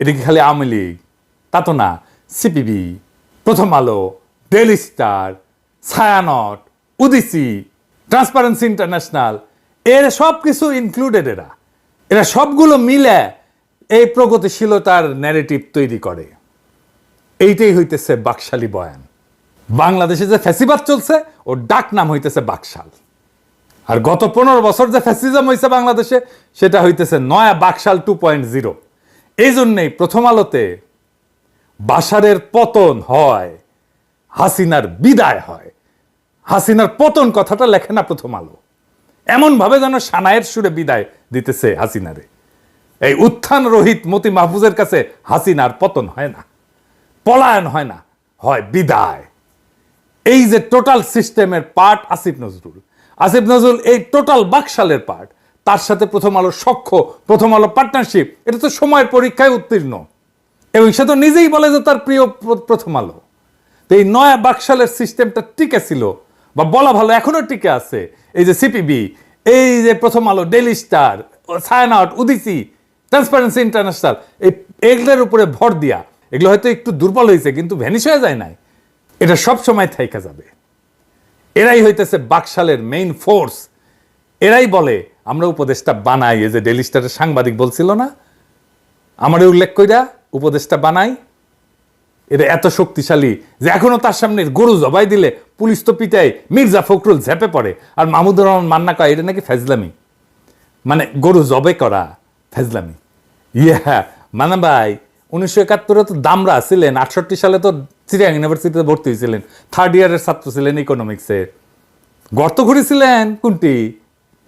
এটা কি খালি আওয়ামী লীগ, তা তো না CPB Prothom Alo Daily Star Chhayanaut Udichi Transparency International এর সব কিছু ইনক্লুডেড এরা। এরা সবগুলো মিলে এই প্রগতিশীলতার ন্যারেটিভ তৈরি করে। এইটাই হইতেছে বাকশালী বয়ান। বাংলাদেশে যে ফ্যাসিবাদ চলছে, ওর ডাক নাম হইতেছে বাকশাল। আর গত পনেরো বছর যে ফ্যাসিজম হয়েছে বাংলাদেশে, সেটা হইতেছে নয়া বাকশাল টু পয়েন্ট জিরো এই জন্যেই প্রথম আলোতে বাসারের পতন হয়, হাসিনার বিদায় হয়। হাসিনার পতন কথাটা লেখে না প্রথম আলো। এমনভাবে যেন সানায়ের সুরে বিদায় দিতেছে হাসিনারে। এই উত্থান রহিত মতি মাহফুজের কাছে হাসিনার পতন হয় না, পলায়ন হয় না, হয় বিদায়। এই যে টোটাল সিস্টেমের পার্ট আসিফ নজরুল আসিফ নজরুল এই টোটাল বাকশালের পার্ট। তার সাথে প্রথম আলো সখ্য, প্রথম আলো পার্টনারশিপ এটা তো সময়ের পরীক্ষায় উত্তীর্ণ। এবং সে তো নিজেই বলে যে তার প্রিয় প্র- প্রথম আলো। তো এই নয়া বাকশালের সিস্টেমটা টিকে ছিল, বা বলা ভালো এখনও টিকে আছে। এই যে সিপিবি এই যে Prothom Alo Daily Star Chhayanaut Udichi Transparency International এই এগুলোর উপরে ভর দিয়া, এগুলো হয়তো একটু দুর্বল হয়েছে, কিন্তু ভ্যানিশ হয়ে যায় নাই। এটা সব সময় থাইকা যাবে। এরাই হইতেছে বাকশালের মেইন ফোর্স এরাই বলে, আমরা উপদেশটা বানাই। এই যে ডেলি স্টারের সাংবাদিক বলছিল না? আমারে উল্লেখ কইরা উপদেশটা বানাই। এটা এত শক্তিশালী যে এখনও তার সামনে গরু জবাই দিলে পুলিশ তো পিটায়, মির্জা ফখরুল ঝেপে পড়ে। আর মাহমুদুর রহমান মান্না কয়, এটা নাকি ফেজলামি? মানে গরু জবে করা ফেজলামি। ইয়া মানে ভাই, উনিশশো একাত্তরে তো দামরা ছিলেন, আটষট্টি সালে তো চিরিয়াং ইউনিভার্সিটিতে ভর্তি হয়েছিলেন। থার্ড ইয়ারের ছাত্র ছিলেন ইকোনমিক্সের গর্ত ঘুরেছিলেন কোনটি?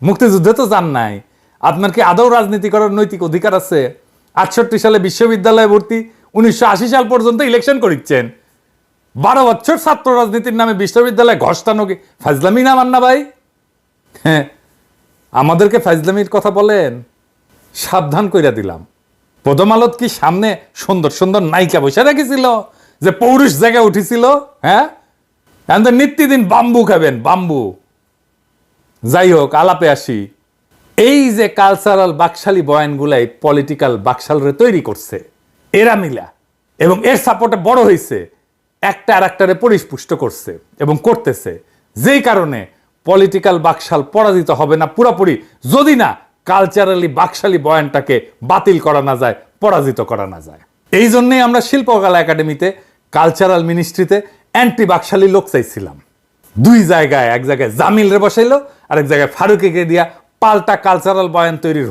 মুক্তিযুদ্ধে তো যান নাই। আপনার কি আদৌ রাজনীতি করার নৈতিক অধিকার আছে? আটষট্টি সালে বিশ্ববিদ্যালয়ে ভর্তি উনিশশো আশি সাল পর্যন্ত ইলেকশন করিচ্ছেন। বারো বছর ছাত্র রাজনীতির নামে বিশ্ববিদ্যালয়ে ঘষ্টানো কি ফাজলামি না, মান্না ভাই? হ্যাঁ আমাদেরকে ফাজলামির কথা বলেন। সাবধান কইরা দিলাম। প্রথম আলোত কি সামনে সুন্দর সুন্দর নায়িকা বসে রেখেছিল? যে পৌরুষ জায়গায় উঠেছিল? হ্যাঁ? এখন তো নিত্যদিন বাম্বু খাবেন, বাম্বু। যাই হোক, আলাপে আসি। এই যে কালচারাল বাকশালী বয়ানগুলাই পলিটিক্যাল বাকশালরে তৈরি করছে, এরা মিলা, এবং এর সাপোর্টে বড় হয়েছে একটা আর একটারে পরিস্পুষ্ট করছে এবং করতেছে। যেই কারণে পলিটিক্যাল বাকশাল পরাজিত হবে না পুরোপুরি, যদি না কালচারালি বাকশালী বয়ানটাকে বাতিল করা না যায়, পরাজিত করা না যায়। এই জন্যই আমরা শিল্পকলা একাডেমিতে কালচারাল মিনিস্ট্রিতে অ্যান্টি বাকশালী লোক চাইছিলাম। দুই জায়গায়, এক জায়গায় জামিল রে বসাইলো আর এক জায়গায় ফারুকিকে দিয়া পাল্টা কালচারাল বয়ান তৈরির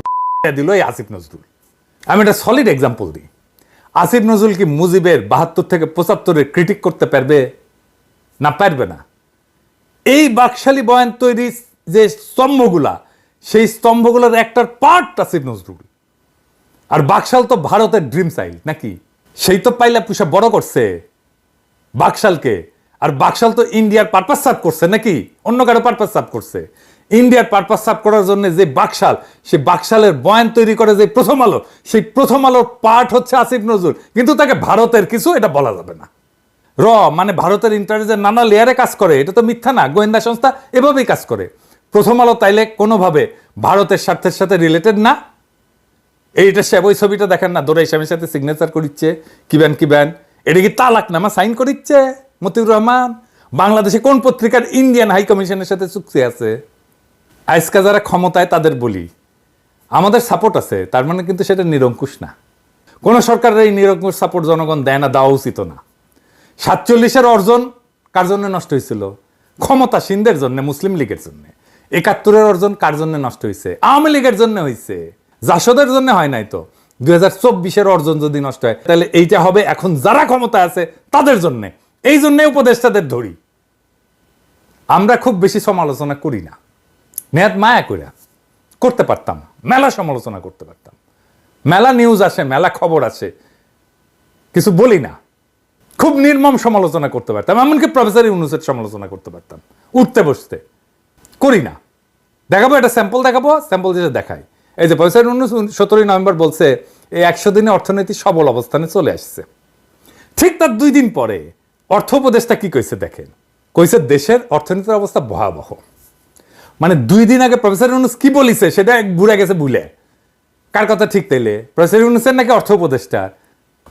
দিল এই আসিফ নজরুল। আমি একটা সলিড এক্সাম্পল দিই। আসিফ নজরুল কি মুজিবের বাহাত্তর থেকে পঁচাত্তরের ক্রিটিক করতে পারবে? না পারবে না। এই বাকশালী বয়ান তৈরি যে স্তম্ভগুলা, সেই স্তম্ভগুলোর একটার পার্ট আসিফ নজরুল। আর বাকশাল তো ভারতের ড্রিম সাইল নাকি? সেই তো পাইলা পুষা বড় করছে। বাকশালকে আর বাকশাল তো ইন্ডিয়ার পারপাস সার্ভ করছে নাকি? অন্য কারও পারপাস সার্ভ করছে। ইন্ডিয়ার পারপাস সার্ভ করার জন্য যে বাকশাল সেই বাকশালের বয়ান তৈরি করে যে প্রথম আলো, সেই প্রথম আলোর পার্ট হচ্ছে আসিফ নজরুল। কিন্তু তাকে ভারতের কিছু এটা বলা যাবে না। র মানে ভারতের ইন্টারনেটের নানা লেয়ারে কাজ করে। এটা তো মিথ্যা না, গোয়েন্দা সংস্থা এভাবেই কাজ করে। প্রথম আলো তাইলে কোনোভাবে ভারতের স্বার্থের সাথে রিলেটেড না। এইটা সে ওই ছবিটা দেখেন না, দোরাই স্বামীর সাথে সিগনেচার করিচ্ছে, কিবেন কিবেন। এটা কি তালাক নামা সাইন করিচ্ছে? মতিউর রহমান, বাংলাদেশে কোন পত্রিকার ইন্ডিয়ান হাই কমিশনের সাথে চুক্তি আছে? আজকা যারা ক্ষমতায় তাদের বলি। আমাদের সাপোর্ট আছে, তার মানে কিন্তু সেটা নিরঙ্কুশ না। কোন সরকারের এই নিরঙ্কুশ সাপোর্ট জনগণ দেয় না, দেওয়া উচিত না। সাতচল্লিশের অর্জন কার জন্য নষ্ট হয়েছিল? ক্ষমতাসীনদের জন্য, মুসলিম লীগের জন্য। একাত্তরের অর্জন কার জন্য নষ্ট হয়েছে? আওয়ামী লীগের জন্য হয়েছে। জাসদের জন্য হয় নাই তো? দুই হাজার অর্জন যদি নষ্ট হয়, তাহলে এইটা হবে এখন যারা ক্ষমতা আছে, তাদের জন্য। এই জন্য উপদেষ্টাদের ধরি। আমরা খুব বেশি সমালোচনা করি না। নেহাত মায়া কইরা করতে পারতাম মেলা সমালোচনা করতে পারতাম। মেলা নিউজ আসে, মেলা খবর আসে। কিছু বলি না। খুব নির্মম সমালোচনা করতে পারতাম। এমনকি প্রফেসর ইউনুসের সমালোচনা করতে পারতাম। উঠতে বসতে। করি না। দেখাবো, একটা স্যাম্পল দেখাবো। স্যাম্পল দিয়ে দেখাই। এই যে প্রফেসর ইউনুস সতেরোই নভেম্বর বলছে, এই একশো দিনে অর্থনীতি সবল অবস্থানে চলে আসছে। ঠিক তার দুই দিন পরে অর্থ উপদেষ্টা কি কইছে দেখেন? কইছে দেশের অর্থনীতির অবস্থা ভয়াবহ। মানে দুই দিন আগে প্রফেসর ইউনুস কি বলিছে সেটা এক বুড়ে গেছে ভুলে কার কথা ঠিক তাইলে? প্রফেসর ইউনুসের নাকি অর্থ উপদেষ্টার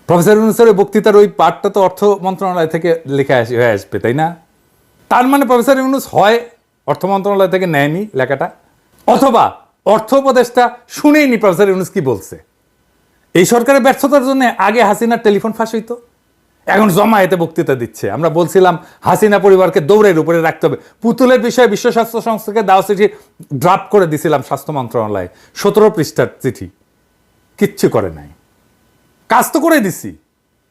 প্রফেসর ইউনুসের ওই বক্তৃতার ওই পাঠটা তো অর্থ মন্ত্রণালয় থেকে লেখা হয়ে আসবে, তাই না? তার মানে প্রফেসর ইউনুস হয় অর্থ মন্ত্রণালয় থেকে নেয়নি লেখাটা? অথবা অর্থ উপদেষ্টা শুনেইনি প্রফেসর ইউনুস কি বলছে? এই সরকারের ব্যর্থতার জন্য আগে হাসিনার টেলিফোন ফাঁস হইতো? এখন জমায়েতে বক্তৃতা দিচ্ছে। আমরা বলছিলাম, হাসিনা পরিবারকে দৌড়ের উপরে রাখতে হবে। পুতুলের বিষয়ে বিশ্ব স্বাস্থ্য সংস্থাকে দেওয়া চিঠি ড্রাফট করে দিছিলাম স্বাস্থ্য মন্ত্রণালয়ে। সতেরো পৃষ্ঠার চিঠি। কিচ্ছু করে নাই। কাজ তো করে দিছি।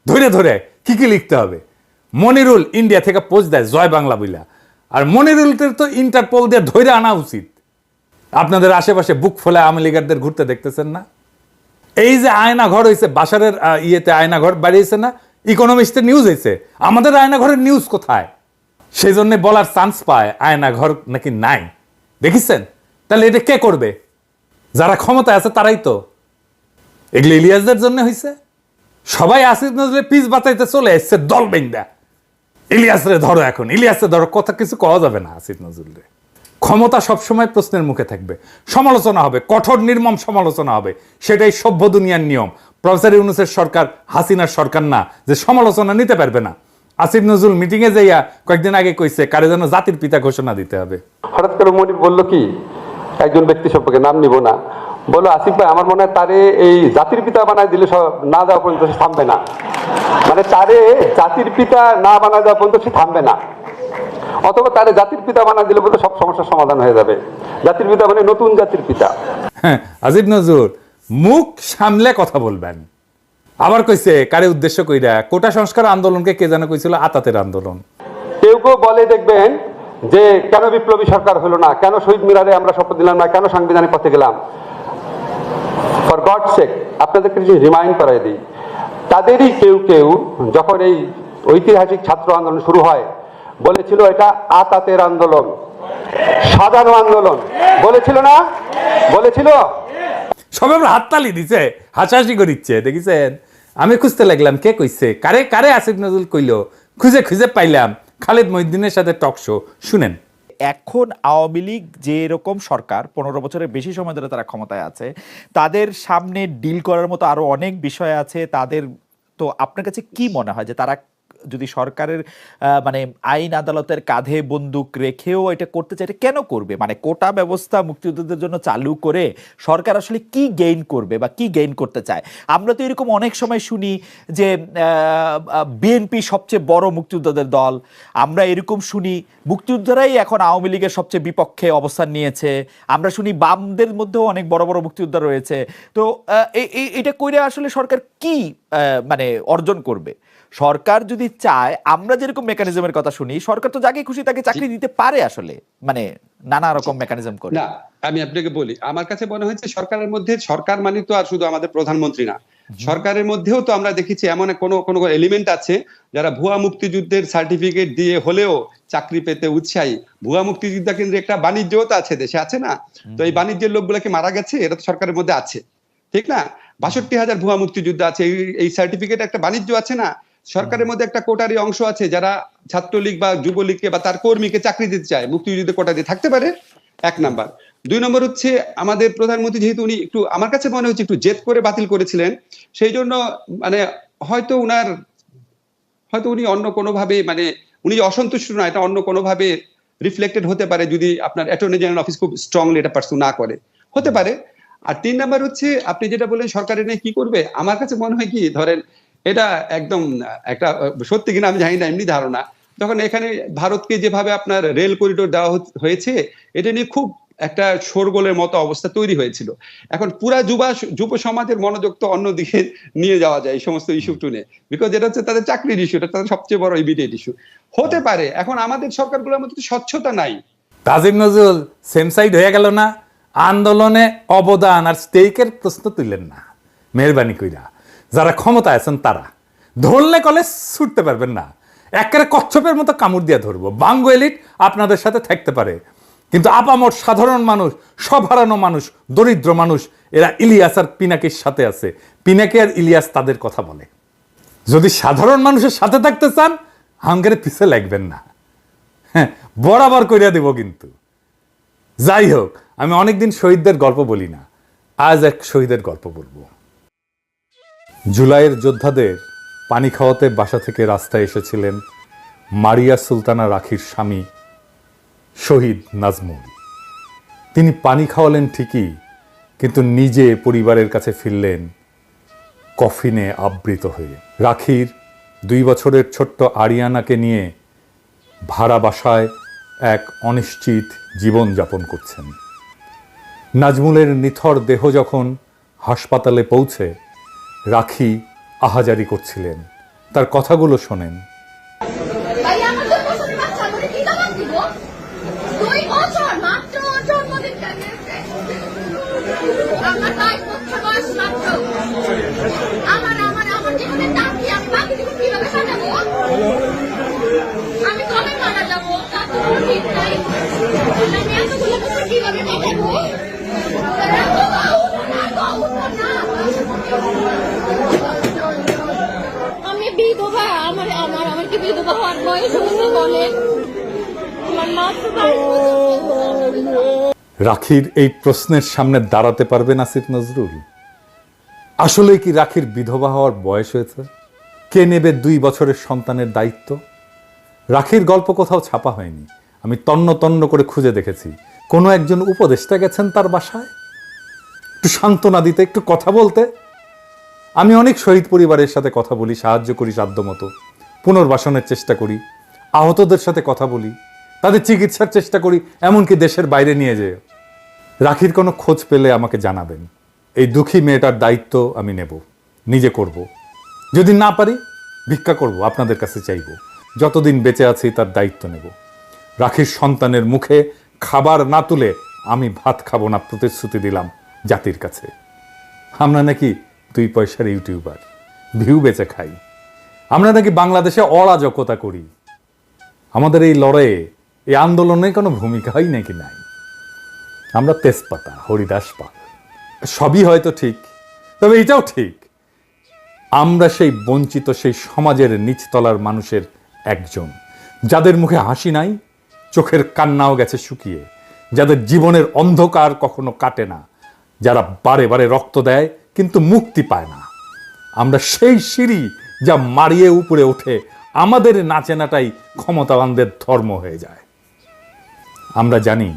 ধরে ধরে কি কি লিখতে হবে। মনিরুল ইন্ডিয়া থেকে পোস্ট দেয়, জয় বাংলা বইলা। আর মনিরুলকে তো ইন্টারপোল দিয়ে ধরে আনা উচিত। আপনাদের আশেপাশে বুক ফলে আওয়ামী লীগারদের ঘুরতে দেখতেছেন না? এই যে আয়না ঘর হয়েছে বাসারের ইয়েতে আয়না ঘর বাড়িয়েছে না ইকোনমিক্সের নিউজ হয়েছে আমাদের আয়না ঘরের নিউজ কোথায়? সেই জন্য বলার চান্স পায় আয়না ঘর নাকি নাই। দেখিছেন? তাহলে এটা কে করবে? যারা ক্ষমতায় আছে তারাই তো। এগুলো ইলিয়াসদের জন্য হয়েছে সবাই আসিফ নজরুলের পিস বাঁচাইতে চলে এসছে দল বেন্দা ইলিয়াসরে ধরো এখন। ইলিয়াসরে ধরো, কথা কিছু কওয়া যাবে না আসিফ নজরুলরে। ক্ষমতা সবসময় প্রশ্নের মুখে থাকবে। সমালোচনা হবে, কঠোর নির্মম সমালোচনা হবে। সেটাই সভ্য দুনিয়ার নিয়ম। প্রফেসর ইউনুসের সরকার, হাসিনার সরকার না, যে সমালোচনা নিতে পারবে না। আসিফ নজরুল মিটিংয়ে যাইয়া কয়েকদিন আগে কইছে, কারে যেন জাতির পিতা ঘোষণা দিতে হবে? হঠাৎ করে মনির বলল, কি? একজন ব্যক্তি সম্পর্কে নাম নিব না। বলল, আসিফ ভাই, আমার মনে হয় তারে এই জাতির পিতা বানায় দিলে সব না দেওয়া পর্যন্ত সে থামবে না। মানে তারে জাতির পিতা না বানায় দেওয়া পর্যন্ত সে থামবে না। অথবা তারে জাতির পিতা বানা দিলে বলতে সব সমস্যার সমাধান হয়ে যাবে। জাতির পিতা মানে নতুন জাতির পিতা। হ্যাঁ আজিব নজরুল মুখ সামলে কথা বলবেন। আবার কইছে কারে উদ্দেশ্য কইরা? কোটা সংস্কার আন্দোলনকে কে যেন কইছিল? আতাতের আন্দোলন। কেউ কেউ বলে দেখবেন যে কেন বিপ্লবী সরকার হলো না? কেন শহীদ মিনারে আমরা শপথ দিলাম না? কেন সাংবিধানিক পথে গেলাম? ফর গড সেক আপনাদেরকে কিছু রিমাইন্ড করাই দিই। তাদেরই কেউ কেউ যখন এই ঐতিহাসিক ছাত্র আন্দোলন শুরু হয় বলেছিল এটা আতাতের আন্দোলন। সাধারণ আন্দোলন। বলেছিল না? বলেছিল? সবাই আমরা হাততালি দিছে হাসাহাসি করিচ্ছে দেখিছেন? আমি খুঁজতে লাগলাম কে কইছে? কারে কারে আসিফ নজরুল কইল? খুঁজে খুঁজে পাইলাম খালিদ মহিদ্দিনের সাথে টক শো। শুনেন। এখন আওয়ামী লীগ যে এরকম সরকার পনেরো বছরের বেশি সময় ধরে তারা ক্ষমতায় আছে তাদের সামনে ডিল করার মতো আরও অনেক বিষয় আছে তাদের তো আপনার কাছে কি মনে হয় যে তারা যদি সরকারের মানে আইন আদালতের কাঁধে বন্দুক রেখেও এটা করতে চায়, এটা কেন করবে? মানে কোটা ব্যবস্থা মুক্তিযোদ্ধাদের জন্য চালু করে সরকার আসলে কি গেইন করবে বা কি গেইন করতে চায়? আমরা তো এরকম অনেক সময় শুনি যে বিএনপি সবচেয়ে বড় মুক্তিযোদ্ধাদের দল। আমরা এরকম শুনি, মুক্তিযোদ্ধারাই এখন আওয়ামী লীগের সবচেয়ে বিপক্ষে অবস্থান নিয়েছে। আমরা শুনি বামদের মধ্যেও অনেক বড় বড় মুক্তিযোদ্ধা রয়েছে। তো এটা কইরে আসলে সরকার কি মানে অর্জন করবে? সরকার যদি চায় আমরা যেরকম মেকানিজমের কথা শুনি সরকার তো যাকে খুশি তাকে চাকরি দিতে পারে আসলে মানে নানা রকম মেকানিজম করে। না আমি আপনাকে বলি আমার কাছে মনে হয়েছে সরকারের মধ্যে সরকার মানে তো আর শুধু আমাদের প্রধানমন্ত্রী না সরকারের মধ্যেও তো আমরা দেখেছি এমন কোনো কোনো এলিমেন্ট আছে যারা ভুয়া মুক্তিযুদ্ধের সার্টিফিকেট দিয়ে হলেও চাকরি পেতে উৎসাহী। ভুয়া মুক্তিযোদ্ধা কিন্তু একটা বাণিজ্য তো আছে দেশে আছে না? তো এই বাণিজ্যের লোকগুলো কি মারা গেছে? এটা তো সরকারের মধ্যে আছে। ঠিক না? বাষট্টি হাজার ভুয়া মুক্তিযুদ্ধ আছে এই সার্টিফিকেট একটা বাণিজ্য আছে না? সরকারের মধ্যে একটা কোটারি অংশ আছে যারা ছাত্রলীগ বা যুবলীগকে বা তার কর্মীকে চাকরি দিতে চায় মুক্তিযুদ্ধে কোটা দিয়ে থাকতে পারে, এক নাম্বার। দুই নম্বর হচ্ছে আমাদের প্রধানমন্ত্রী যেহেতু উনি একটু, আমার কাছে মনে হচ্ছে একটু জেদ করে বাতিল করেছিলেন, সেই জন্য মানে হয়তো উনার, হয়তো উনি অন্য কোনোভাবে মানে উনি যে অসন্তুষ্ট না এটা অন্য কোনোভাবে রিফ্লেক্টেড হতে পারে যদি আপনার অ্যাটর্নি জেনারেল অফিস খুব স্ট্রংলি এটা পার্সু না করে। হতে পারে। আর তিন নাম্বার হচ্ছে, আপনি যেটা বললেন সরকারের নিয়ে কি করবে? আমার কাছে মনে হয় কি, ধরেন এটা একদম, একটা, সত্যি কিনা আমি জানি না, এমনি ধারণা। যখন এখানে ভারতকে যেভাবে আপনার রেল করিডোর দেওয়া হয়েছে, এটা নিয়ে খুব একটা শোরগোলের মতো অবস্থা তৈরি হয়েছিল। এখন পুরা যুবা, যুব সমাজের মনোযোগ তো অন্যদিকে নিয়ে যাওয়া যায় এই সমস্ত ইস্যু টুনে বিকজ এটা হচ্ছে তাদের চাকরির ইস্যু এটা তাদের সবচেয়ে বড় ইমিডিয়েট ইস্যু হতে পারে, এখন আমাদের সরকারগুলোর মধ্যে স্বচ্ছতা নাই। তাজিম নজরুল সেম সাইড হয়ে গেল না। আন্দোলনে অবদান আর স্টেকের প্রশ্ন তুললেন না। মেহরবানি কইরা। যারা ক্ষমতায় আছেন তারা। ধরলে কলে ছুটতে পারবেন না। একেবারে কচ্ছপের মতো কামড় দিয়ে ধরবো। বাঙ্গু এলিট আপনাদের সাথে থাকতে পারে। কিন্তু আপামর সাধারণ মানুষ সব হারানো মানুষ, দরিদ্র মানুষ, এরা ইলিয়াস আর পিনাকির সাথে আছে। পিনাকি আর ইলিয়াস তাদের কথা বলে। যদি সাধারণ মানুষের সাথে থাকতে চান, হাঙ্গের পিছে লাগবেন না। হ্যাঁ বরাবর করিয়া দেব কিন্তু। যাই হোক, আমি অনেকদিন শহীদদের গল্প বলি না। আজ এক শহীদের গল্প বলব। জুলাইয়ের যোদ্ধাদের পানি খাওয়াতে বাসা থেকে রাস্তায় এসেছিলেন মারিয়া সুলতানা রাখির স্বামী শহীদ নাজমুল। তিনি পানি খাওয়ালেন ঠিকই, কিন্তু নিজে পরিবারের কাছে ফিরলেন কফিনে আবৃত হয়ে। রাখির দুই বছরের ছোট্ট আরিয়ানাকে নিয়ে ভাড়া বাসায় এক অনিশ্চিত জীবন যাপন করছেন। নাজমুলের নিথর দেহ যখন হাসপাতালে পৌঁছে রাখি আহাজারি করছিলেন। তার কথাগুলো শোনেন ভাই আমার দুই বছরের বাচ্চা আমাকে কি দাবার দিব দুই বছর মাত্র ওর জন্মদিন কাটিয়েছে আমার বাইশ বছর বয়স মাত্র আমার আমার আমার জীবনের দাম কি আমি বাকি জীবন কীভাবে সাজাবো আমি কবে মারা যাব তার তো কোনো ঠিক নাই আমি এতগুলো বছর কীভাবে কাটাবো এত গাউনো না, গাউনো না। আমি বিধবা, আমার আমার বিধবা হওয়ার বয়স বলেন আমার বছর রাখির এই প্রশ্নের সামনে দাঁড়াতে পারবেন আসিফ নজরুল? আসলে কি রাখির বিধবা হওয়ার বয়স হয়েছে? কে নেবে দুই বছরের সন্তানের দায়িত্ব? রাখির গল্প কোথাও ছাপা হয়নি। আমি তন্ন তন্ন করে খুঁজে দেখেছি। কোনো একজন উপদেষ্টা গেছেন তার বাসায়? একটু সান্ত্বনা দিতে, একটু কথা বলতে? আমি অনেক শহীদ পরিবারের সাথে কথা বলি, সাহায্য করি সাধ্যমতো পুনর্বাসনের চেষ্টা করি, আহতদের সাথে কথা বলি, তাদের চিকিৎসার চেষ্টা করি, এমনকি দেশের বাইরে নিয়ে যেয়ে। রাখির কোনো খোঁজ পেলে আমাকে জানাবেন। এই দুঃখী মেয়েটার দায়িত্ব আমি নেব, নিজে করব। যদি না পারি, ভিক্ষা করব, আপনাদের কাছে চাইব। যতদিন বেঁচে আছি, তার দায়িত্ব নেব। রাখির সন্তানের মুখে খাবার না তুলে আমি ভাত খাব না প্রতিশ্রুতি দিলাম জাতির কাছে। আমরা নাকি দুই পয়সার ইউটিউবার, ভিউ বেচে খাই। আমরা নাকি বাংলাদেশে অরাজকতা করি। আমাদের এই লড়াইয়ে, এই আন্দোলনে কোনো ভূমিকাই নাকি নাই। আমরা তেজপাতা, হরিদাস পাল, সবই হয়তো ঠিক, তবে এটাও ঠিক। আমরা সেই বঞ্চিত, সেই সমাজের নিচতলার মানুষের একজন, যাদের মুখে হাসি নাই, চোখের কান্নাও গেছে শুকিয়ে, যাদের জীবনের অন্ধকার কখনো কাটে না, যারা বারে বারে রক্ত দেয় কিন্তু মুক্তি পায় না। আমরা সেই সিঁড়ি যা মারিয়ে উপরে ওঠে, আমাদের নাচেনাটাই ক্ষমতাবানদের ধর্ম হয়ে যায়। আমরা জানি,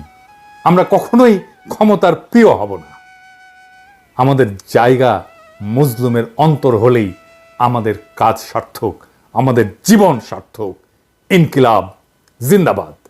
আমরা কখনোই ক্ষমতার প্রিয় হব না। আমাদের জায়গা মজলুমের অন্তর হলেই আমাদের কাজ সার্থক, আমাদের জীবন সার্থক। ইনকিলাব, জিন্দাবাদ।